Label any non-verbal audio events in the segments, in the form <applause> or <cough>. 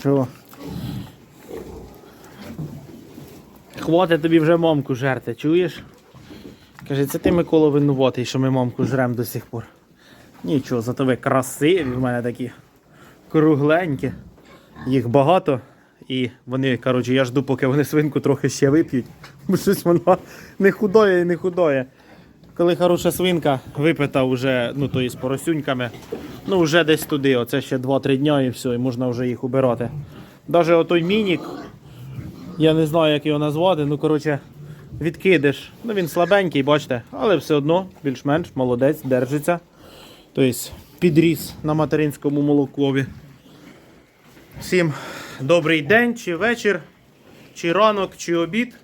Що? Хватить тобі вже мамку жерти, чуєш? Каже, це ти Микола винуватий, що ми мамку жремо до сих пор. Нічого, зато ви красиві в мене такі кругленькі. Їх багато. І вони, коротше, я жду, поки вони свинку трохи ще вип'ють. Бо щось вона не худоє і не худоє. Коли хороша свинка випита вже, ну то з поросюньками, ну вже десь туди, оце ще 2-3 дня і все, і можна вже їх убирати. Навіть отой мінік, я не знаю, як його назвати, ну коротше, відкидиш. Ну він слабенький, бачите, але все одно більш-менш молодець, держиться. Тобто підріс на материнському молокові. Всім добрий день, чи вечір, чи ранок, чи обід.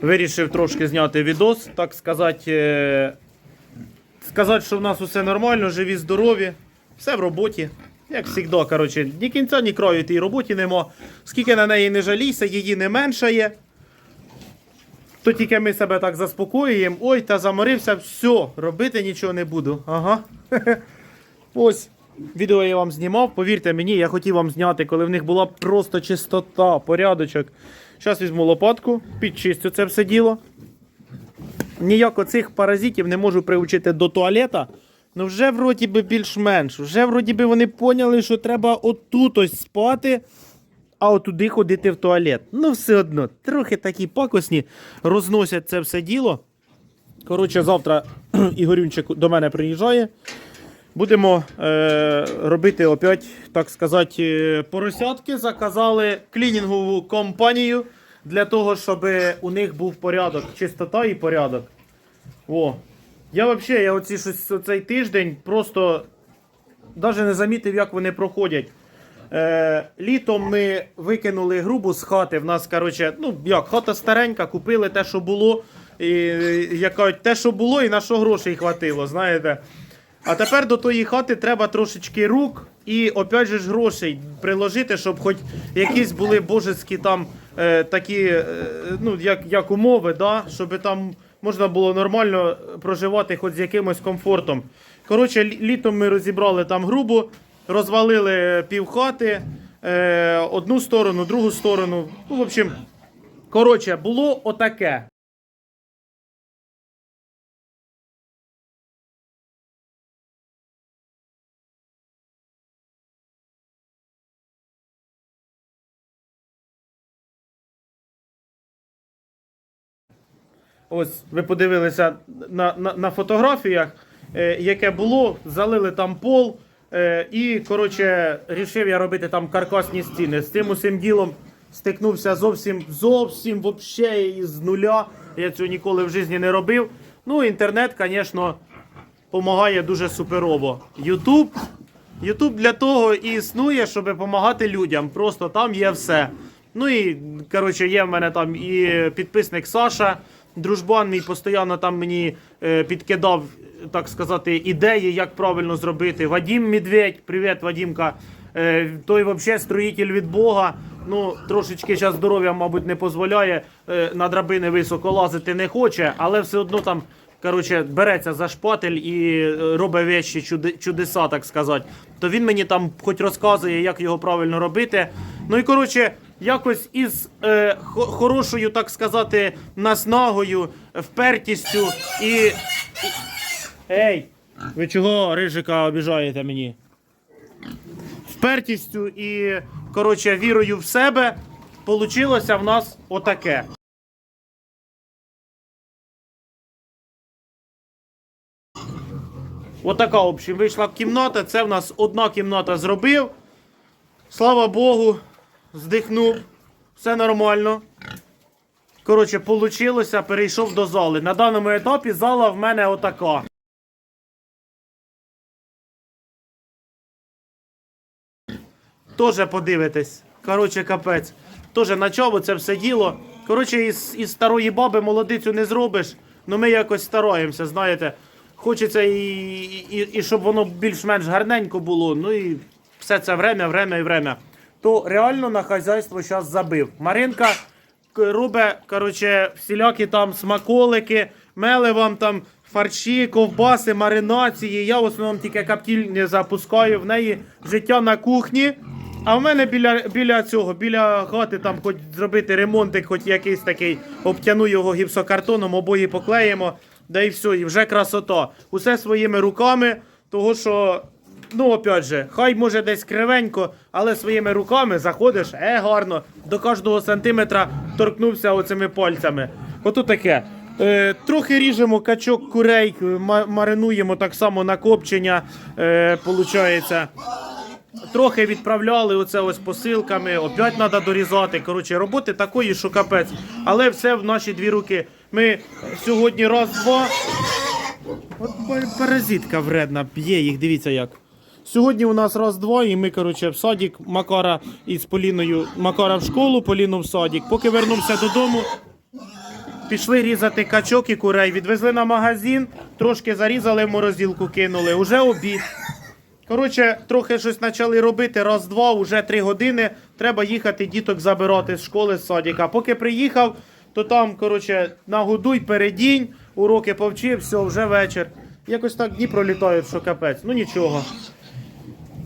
Вирішив трошки зняти відос, так сказати. е, Сказати, що в нас усе нормально, живі, здорові, все в роботі. Як завжди, коротше, ні кінця, ні краю тій роботі нема. Скільки на неї не жалійся, її не меншає. То тільки ми себе так заспокоюємо. Ой, та заморився, все, робити нічого не буду. Ага. <laughs> Ось. Відео я вам знімав, повірте мені, я хотів вам зняти, коли в них була просто чистота, порядочок. Зараз візьму лопатку, підчистю це все діло. Ніяк оцих паразитів не можу приучити до туалета. Ну вже вроді би більш-менш. Вже вроді би вони поняли, що треба отут ось спати, а отуди ходити в туалет. Ну, все одно, трохи такі пакосні розносять це все діло. Коротше, завтра <clears throat> Ігорюнчик до мене приїжджає. Будемо е, робити опять, так сказати, е, поросятки. Заказали клінінгову компанію для того, щоб у них був порядок, чистота і порядок. О. Я взагалі, я оці щось цей тиждень просто навіть не замітив, як вони проходять. Е, літом ми викинули грубу з хати. В нас, коротше, ну як, хата старенька, купили те, що було. І, як кажуть, те, що було, і на що грошей хватило, знаєте. А тепер до тої хати треба трошечки рук і опять же ж грошей приложити, щоб хоч якісь були божеські там е, такі, е, ну, як, як умови, да? щоб там можна було нормально проживати хоч з якимось комфортом. Коротше, літом ми розібрали там грубу, розвалили півхати, е, одну сторону, другу сторону. Ну, в общем, коротше, було отаке. Ось ви подивилися на, на, на фотографіях, е, яке було, залили там пол. Е, і, коротше, рішив я робити там каркасні стіни. З цим усім ділом стикнувся зовсім зовсім вообще із нуля. Я цього ніколи в житті не робив. Ну, інтернет, звісно, допомагає дуже суперово. Ютуб. Ютуб для того і існує, щоб допомагати людям. Просто там є все. Ну і коротше, є в мене там і підписник Саша. Дружбан мій постійно там мені е, підкидав, так сказати, ідеї, як правильно зробити. Вадім Медведь, привіт, Вадімка. Е, той взагалі строїтель від Бога. Ну, трошечки зараз здоров'я, мабуть, не дозволяє. Е, на драбини високо лазити не хоче, але все одно там коротше, береться за шпатель і робить вещі чудеса, так сказати. То він мені там хоч розказує, як його правильно робити. Ну і коротше, якось із е, хо- хорошою, так сказати, наснагою, впертістю і... Ей! Ви чого рижика обіжаєте мені? Впертістю і, коротше, вірою в себе получилося в нас отаке. Отака, в общем, вийшла кімната. Це в нас одна кімната зробив. Слава Богу, здихнув. Все нормально. Коротше, получилося, перейшов до зали. На даному етапі зала в мене отака. Тоже подивитесь. Коротше, капець. Тоже на чому це все діло. Коротше, із, із старої баби молодицю не зробиш. Ну ми якось стараємося, знаєте. Хочеться і, і, і щоб воно більш-менш гарненько було. Ну і все це время, время і время. То реально на хазяйство зараз забив. Маринка робить, коротше, всілякі там смаколики, меле вам там фарші, ковбаси, маринації. Я в основному тільки каптіль не запускаю. В неї життя на кухні. А в мене біля, біля цього, біля хати там хоч зробити ремонтик, хоч якийсь такий, обтяну його гіпсокартоном, обої поклеїмо, да і все, і вже красота. Усе своїми руками, того що, ну опять же, хай може десь кривенько, але своїми руками заходиш, е, гарно, до кожного сантиметра торкнувся оцими пальцями. Ото таке. Е, трохи ріжемо качок курей, маринуємо так само на копчення, е. Трохи відправляли оце ось посилками, опять треба дорізати. Коротше, роботи такої, що капець. Але все в наші дві руки. Ми сьогодні раз-два. От паразитка вредна, б'є їх, дивіться як. Сьогодні у нас раз-два, і ми, коротше, в садик Макара із Поліною. Макара в школу, Поліну в садик. Поки вернувся додому, пішли різати качок і курей. Відвезли на магазин, трошки зарізали в морозилку, кинули. Уже обід. Коротше, трохи щось почали робити, раз-два, уже три години. Треба їхати діток забирати з школи, з садика. Поки приїхав, то там, коротше, нагодуй, передінь, уроки повчив, все, вже вечір. Якось так дні пролітають, що капець. Ну нічого.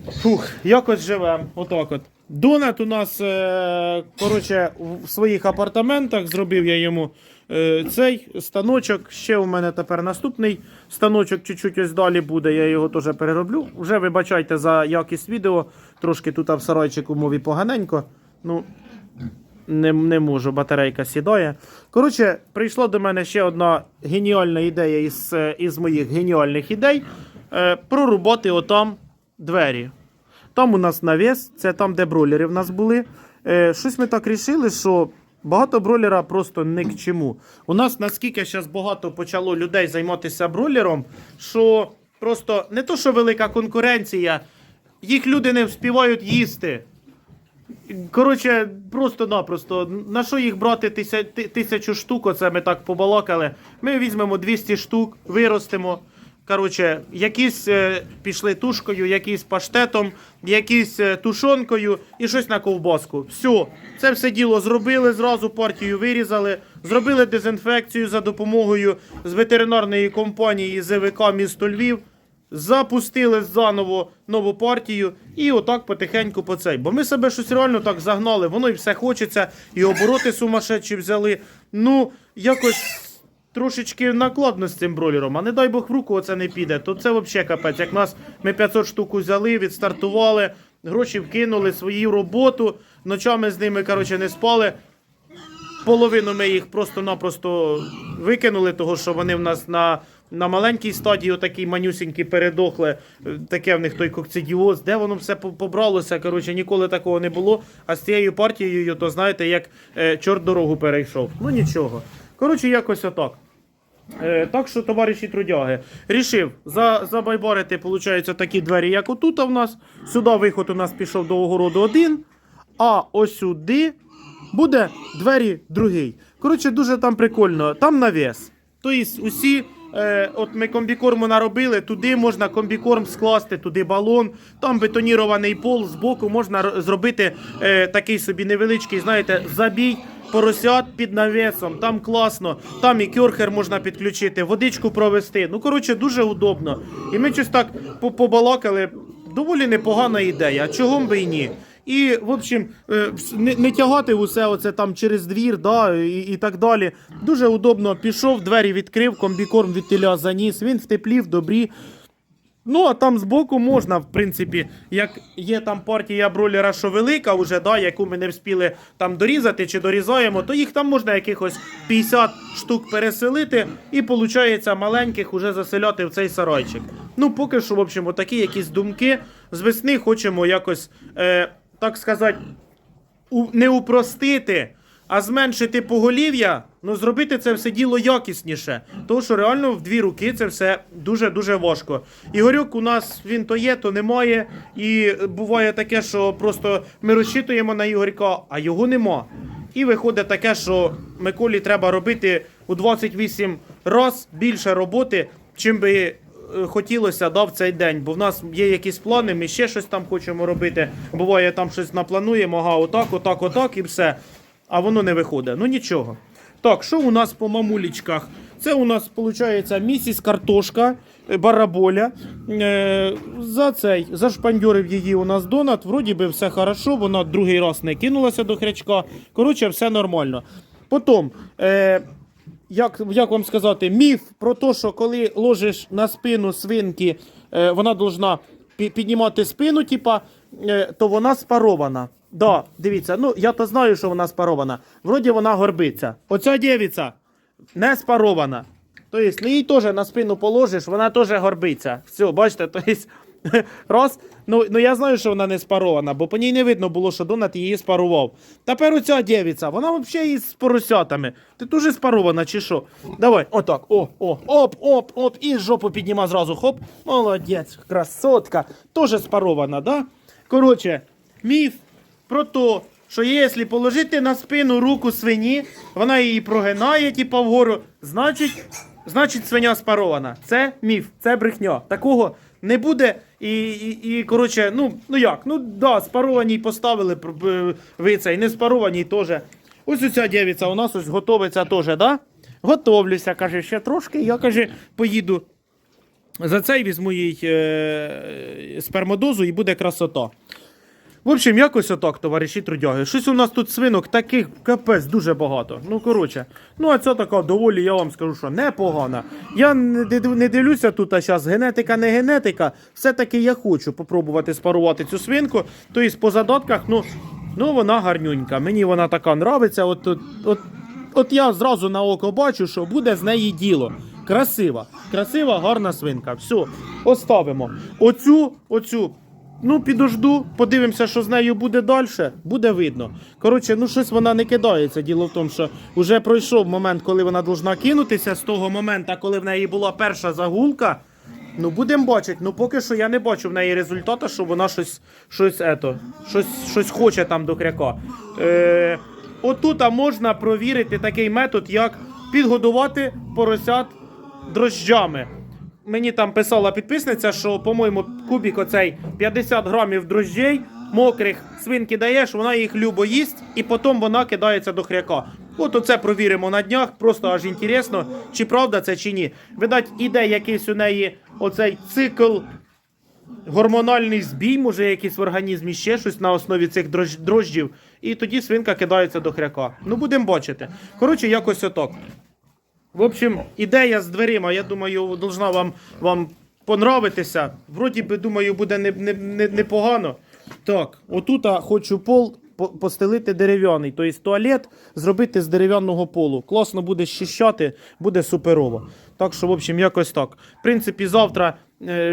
Фух, якось живемо. Отак от. Донат у нас, е, коротше, в своїх апартаментах зробив я йому е, цей станочок. Ще у мене тепер наступний станочок, чуть-чуть ось далі буде. Я його теж перероблю. Вже вибачайте за якість відео. Трошки тут в сарайчику мові поганенько. Ну, не, не можу, батарейка сідає. Коротше, прийшла до мене ще одна геніальна ідея із, е, із моїх геніальних ідей. Прорубати отам двері. Там у нас навіс, це там, де бройлери в нас були. Е, щось ми так рішили, що багато бройлера просто не к чому. У нас наскільки зараз багато почало людей займатися бройлером, що просто не то, що велика конкуренція, їх люди не вспівають їсти. Коротше, просто-напросто, на що їх брати тися, тисячу штук, оце ми так побалакали. Ми візьмемо 200 штук, виростимо. Коротше, якісь е, пішли тушкою, якісь паштетом, якісь е, тушонкою і щось на ковбаску. Все, це все діло зробили, зразу партію вирізали, зробили дезінфекцію за допомогою з ветеринарної компанії ЗВК місто Львів. Запустили заново нову партію і отак потихеньку по цей. Бо ми себе щось реально так загнали, воно і все хочеться, і обороти сумасшедші взяли. Ну, якось трошечки накладно з цим бролером, а не дай Бог в руку оце не піде, то це взагалі капець. Як нас ми 500 штук взяли, відстартували, гроші вкинули, свою роботу, ночами з ними коротше, не спали. Половину ми їх просто-напросто викинули, того що вони в нас на, на маленькій стадії, отакі манюсінькі передохли. Е, Таке в них той кокцидіоз. Де воно все побралося? Коротше, ніколи такого не було. А з цією партією, то знаєте, як е, чорт дорогу перейшов. Ну нічого. Коротше, якось отак. Е, так що, товариші трудяги, рішив за, забайбарити, виходить, такі двері, як отут у нас. Сюди виход у нас пішов до огороду один, а ось сюди буде двері другий. Коротше, дуже там прикольно. Там навіс. Тобто усі. Е, от ми комбікорму наробили, туди можна комбікорм скласти, туди балон, там бетонірований пол, збоку можна зробити е, такий собі невеличкий, знаєте, забій поросят під навісом, там класно, там і кьорхер можна підключити, водичку провести. Ну, коротше, дуже удобно. І ми щось так по- побалакали. Доволі непогана ідея, чого б і ні. І, в общем, е, не, не тягати усе оце там через двір, да, і, і так далі. Дуже удобно. Пішов, двері відкрив, комбікорм від теля заніс, він в теплі, в добрі. Ну, а там збоку можна, в принципі, як є там партія бройлера, що велика вже, да, яку ми не вспіли там дорізати чи дорізаємо, то їх там можна якихось 50 штук переселити і, виходить, маленьких уже заселяти в цей сарайчик. Ну, поки що, в общем, отакі якісь думки. З весни хочемо якось, е, так сказати, у, не упростити, а зменшити поголів'я, ну зробити це все діло якісніше. Тому що реально в дві руки це все дуже-дуже важко. Ігорюк у нас він то є, то немає. І буває таке, що просто ми розчитуємо на Ігорька, а його нема. І виходить таке, що Миколі треба робити у 28 раз більше роботи, чим би е, хотілося да, в цей день, бо в нас є якісь плани, ми ще щось там хочемо робити. Буває, там щось наплануємо, ага, отак, отак, отак і все. А воно не виходить. Ну нічого. Так, що у нас по мамулічках? Це у нас виходить місіс картошка, е, бараболя. Е, за цей зашпандьорив її у нас донат. Вроді би все хорошо, вона другий раз не кинулася до хрячка. Коротше, все нормально. Потім. Е, як, як вам сказати, міф про те, що коли ложиш на спину свинки, е, вона должна піднімати спину, типа, е, то вона спарована. Да, дивіться, ну я то знаю, що вона спарована. Вроді вона горбиться. Оця дівиця не спарована. Тобто, ну їй теж на спину положиш, вона теж горбиться. Все, бачите, тобто, <laughs> раз. Ну, ну я знаю, що вона не спарована, бо по ній не видно було, що Донат її спарував. Тепер оця дівиця, вона взагалі із поросятами. Ти теж спарована чи що? Давай, отак. О, о, оп, оп, оп, і жопу підніма зразу. Хоп. Молодець, красотка. Теж спарована, да? Коротше, міф про те, що якщо положити на спину руку свині, вона її прогинає, типа вгору, значить, значить свиня спарована. Це міф, це брехня. Такого не буде. І, і, і коротше, ну, ну як? Ну да, спарованій поставили ви цей, не спарованій теж. Ось оця дівця у нас ось готовиться теж, да? Готовлюся, каже, ще трошки. Я каже, поїду за цей візьму їй е, спермодозу і буде красота. В общем, якось отак, товариші трудяги. Щось у нас тут свинок таких капець дуже багато. Ну, коротше. Ну, а ця така доволі, я вам скажу, що непогана. Я не, дивлюся тут, а зараз генетика, не генетика. Все-таки я хочу попробувати спарувати цю свинку. Тобто по задатках, ну, ну вона гарнюнька. Мені вона така нравиться. От, от, от, от я зразу на око бачу, що буде з неї діло. Красива, красива, гарна свинка. Все, оставимо. Оцю, оцю. Ну, підожду, подивимося, що з нею буде далі, буде видно. Коротше, ну щось вона не кидається. Діло в тому, що вже пройшов момент, коли вона должна кинутися з того моменту, коли в неї була перша загулка. Ну, будемо бачити. Ну, поки що я не бачу в неї результату, що вона щось, щось, ето, щось, щось хоче там до кряка. Е, отут можна провірити такий метод, як підгодувати поросят дрожджами. Мені там писала підписниця, що, по-моєму, кубік оцей 50 грамів дрожджей мокрих свинки даєш, вона їх любо їсть, і потім вона кидається до хряка. От оце провіримо на днях, просто аж інтересно, чи правда це чи ні. Видать, іде якийсь у неї оцей цикл гормональний збій, може якийсь в організмі ще щось на основі цих дрож- дрожджів, і тоді свинка кидається до хряка. Ну, будемо бачити. Коротше, якось отак. В общем, ідея з дверима, я думаю, должна вам, вам понравитися. Вроді би, думаю, буде не, не, не, непогано. Так, отут хочу пол постелити дерев'яний, тобто туалет зробити з дерев'яного полу. Класно буде щищати, буде суперово. Так що, в общем, якось так. В принципі, завтра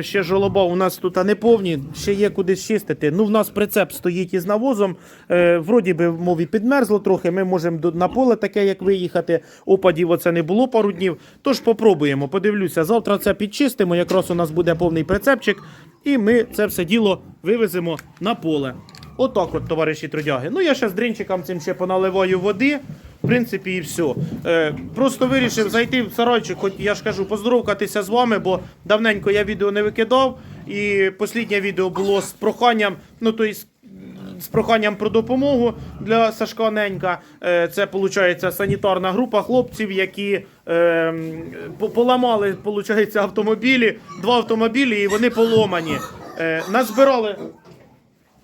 ще жолоба у нас тут не повні, ще є куди чистити. Ну, в нас прицеп стоїть із навозом. Е, вроді би, мові, підмерзло трохи. Ми можемо на поле таке, як виїхати. Опадів оце не було пару днів. Тож попробуємо. Подивлюся, завтра це підчистимо. Якраз у нас буде повний прицепчик, і ми це все діло вивеземо на поле. Отак, от, товариші трудяги. Ну, я ще з дринчиком цим ще поналиваю води. В принципі, і все. Е, просто вирішив зайти в сарайчик, хоч я ж кажу, поздоровкатися з вами, бо давненько я відео не викидав. І останнє відео було з проханням, ну то есть, з проханням про допомогу для Сашка Ненька. Е, Це виходить санітарна група хлопців, які е, поламали виходить, автомобілі, два автомобілі, і вони поломані. Е, Назбирали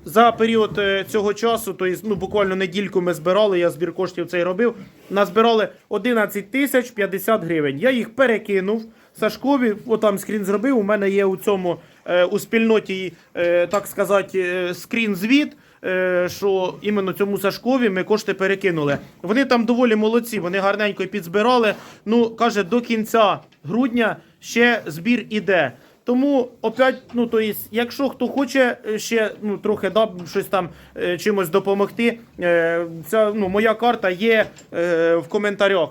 за період е, цього часу, то ну, буквально недільку ми збирали, я збір коштів цей робив. Назбирали 11 тисяч 50 гривень. Я їх перекинув Сашкові, отам скрін зробив. У мене є у цьому е, у спільноті, е, так сказати, скрін-звіт. е, Що іменно цьому Сашкові ми кошти перекинули. Вони там доволі молодці, вони гарненько підзбирали. Ну, каже, до кінця грудня ще збір іде. Тому опять, ну то есть, якщо хто хоче е, ще ну трохи да, щось там е, чимось допомогти, е, ця ну моя карта є е, в коментарях.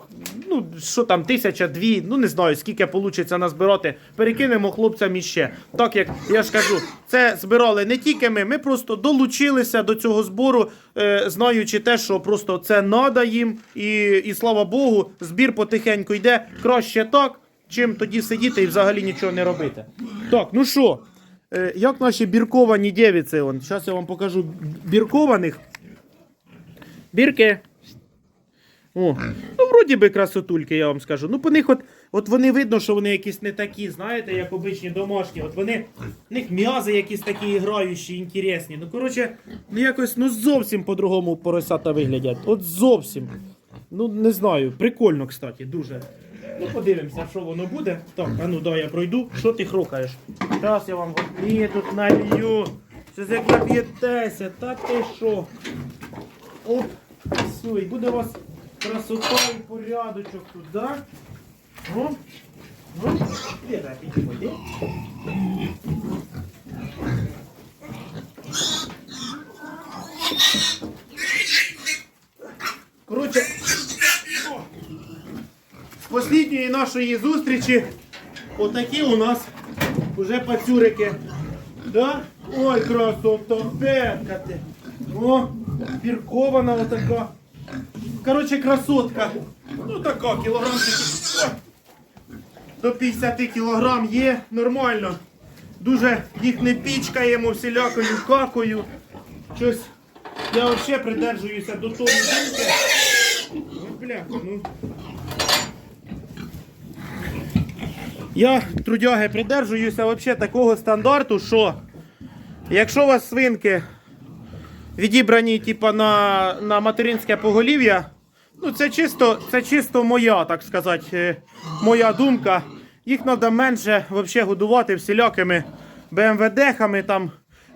Ну що там, тисяча, дві, ну не знаю скільки вийде назбирати. Перекинемо хлопцям іще. Так як я ж кажу, це збирали не тільки ми, ми просто долучилися до цього збору, е, знаючи те, що просто це нада їм, і, і слава Богу, збір потихеньку йде краще так чим тоді сидіти і взагалі нічого не робити. Так, ну що, е, як наші бірковані дівіці, он, зараз я вам покажу біркованих. Бірки. О, ну, вроді би красотульки, я вам скажу. Ну, по них от от вони видно, що вони якісь не такі, знаєте, як обичні домашні. От вони, в них м'язи якісь такі граючі, інтересні. Ну, коротше, ну якось ну зовсім по-другому поросята виглядять. От зовсім. Ну, не знаю, прикольно, кстати, дуже. Ну, подивимося, що воно буде. Так, а ну дай я пройду. Що ти хрукаєш? Зараз я вам ні, тут налью. Щось як нап'єтеся, та ти що? Оп, все, і буде у вас красота і порядочок тут, да? Ну, ну, іди, да. Коротше, о, з останньої нашої зустрічі отакі у нас уже пацюрики. Да? Ой, красота, бедка ти. О, біркована отака. Коротше, красотка. Ну така, кілограмчики. О, До 50 кілограм є, нормально. Дуже їх не пічкаємо всілякою какою. Щось. Я взагалі придержуюся до того. Ну, бляха, ну. Я, трудяги, придержуюся взагалі такого стандарту, що якщо у вас свинки відібрані типа, на, на материнське поголів'я, ну це чисто, це чисто моя, так сказати, е, моя думка. Їх треба менше взагалі годувати всілякими БМВДхами, там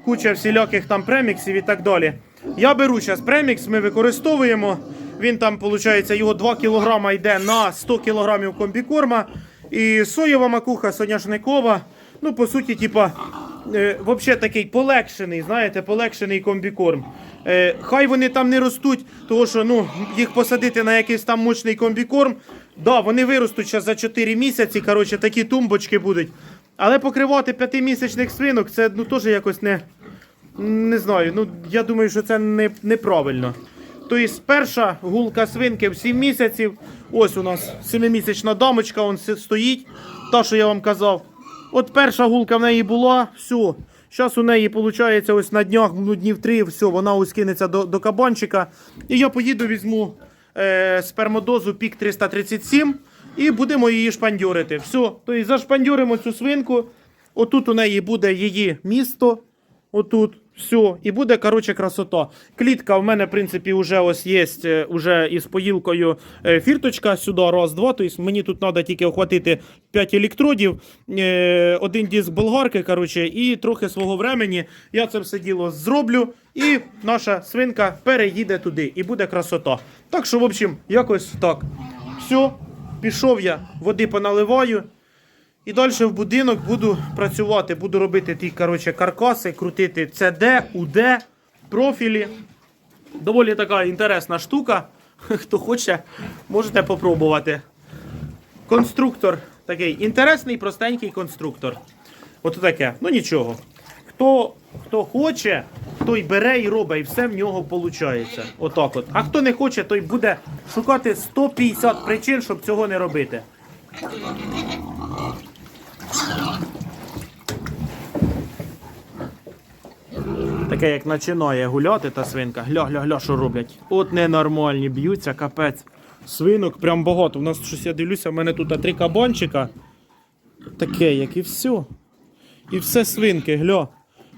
куча всіляких там преміксів і так далі. Я беру зараз премікс, ми використовуємо. Він там, виходить, його 2 кг йде на 100 кг комбікорма. І соєва макуха соняшникова. Ну, по суті, типа, е, взагалі такий полегшений, знаєте, полегшений комбікорм. Е, хай вони там не ростуть, тому що ну, їх посадити на якийсь там мощний комбікорм. Да, вони виростуть зараз за 4 місяці. Коротше, такі тумбочки будуть. Але покривати п'ятимісячних свинок це ну, теж якось не. Не знаю, ну я думаю, що це не, неправильно. Тобто перша гулка свинки в 7 місяців. Ось у нас 7-місячна дамочка, он стоїть. Та, що я вам казав. От перша гулка в неї була, все. Зараз у неї виходить ось на днях, ну днів 3, все, вона ось кинеться до, до кабанчика. І я поїду, візьму е, спермодозу пік 337 і будемо її шпандьорити. Все. Тобто зашпандьоримо цю свинку. Отут у неї буде її місто. Отут. Все, і буде, коротше, красота. Клітка в мене, в принципі, вже ось є е, уже із поїлкою е, фірточка сюди, раз, два. Тобто мені тут треба тільки охватити 5 електродів, е, один диск болгарки, коротше, і трохи свого времени. Я це все діло зроблю, і наша свинка переїде туди, і буде красота. Так що, в общем, якось так. Все, пішов я, води поналиваю. І далі в будинок буду працювати, буду робити ті коротше, каркаси, крутити CD, UD, профілі. Доволі така інтересна штука. <laughs> Хто хоче, можете попробувати. Конструктор такий інтересний, простенький конструктор. От таке. Ну нічого. Хто, хто хоче, той бере і робить, і все в нього виходить. Отак от. А хто не хоче, той буде шукати 150 причин, щоб цього не робити. Таке, як починає гуляти та свинка. Гля, гля, гля, що роблять. От ненормальні, б'ються, капець. Свинок прям багато. У нас щось я дивлюся, в мене тут три кабанчика. Таке, як і все. І все свинки, гля.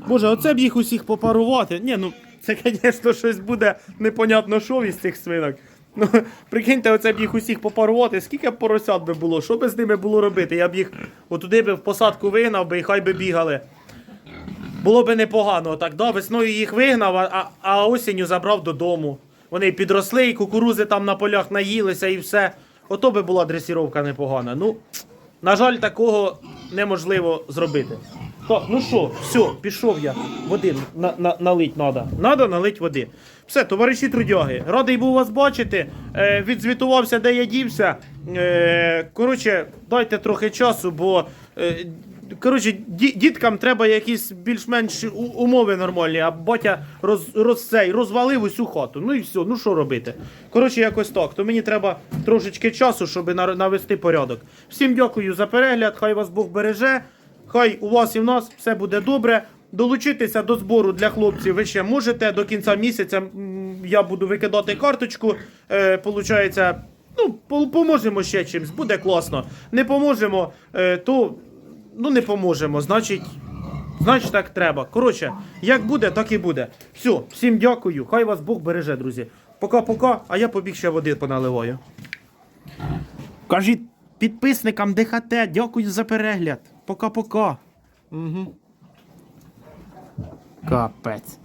Боже, оце б їх усіх попарувати. Ні, ну це, <laughs> звісно, щось буде непонятно що із цих свинок. Ну, <laughs> прикиньте, оце б їх усіх попарувати. Скільки б поросят би було? Що би з ними було робити? Я б їх отуди би в посадку вигнав би і хай би бігали. Було би непогано, так, да, весною їх вигнав, а, а, осінню забрав додому. Вони підросли, і кукурузи там на полях наїлися і все. Ото би була дресіровка непогана. Ну, на жаль, такого неможливо зробити. Так, ну що, все, пішов я. Води на, на, налить треба. Надо налить води. Все, товариші трудяги, радий був вас бачити. Е, відзвітувався, де я дівся. Е, коротше, дайте трохи часу, бо. Е, Коротше, ді- діткам треба якісь більш-менш умови нормальні, а батя роз, роз, цей, розвалив усю хату. Ну і все, ну що робити? Коротше, якось так. То мені треба трошечки часу, щоб на- навести порядок. Всім дякую за перегляд, хай вас Бог береже, хай у вас і в нас все буде добре. Долучитися до збору для хлопців ви ще можете. До кінця місяця я буду викидати карточку. Е, получається, Ну, поможемо ще чимось, буде класно. Не поможемо, е, то ну не поможемо. Значить, значить так треба. Коротше, як буде, так і буде. Все, всім дякую. Хай вас Бог береже, друзі. Пока-пока, а я побіг ще води поналиваю. Кажіть підписникам ДХТ, дякую за перегляд. Пока-пока. Угу. God bless.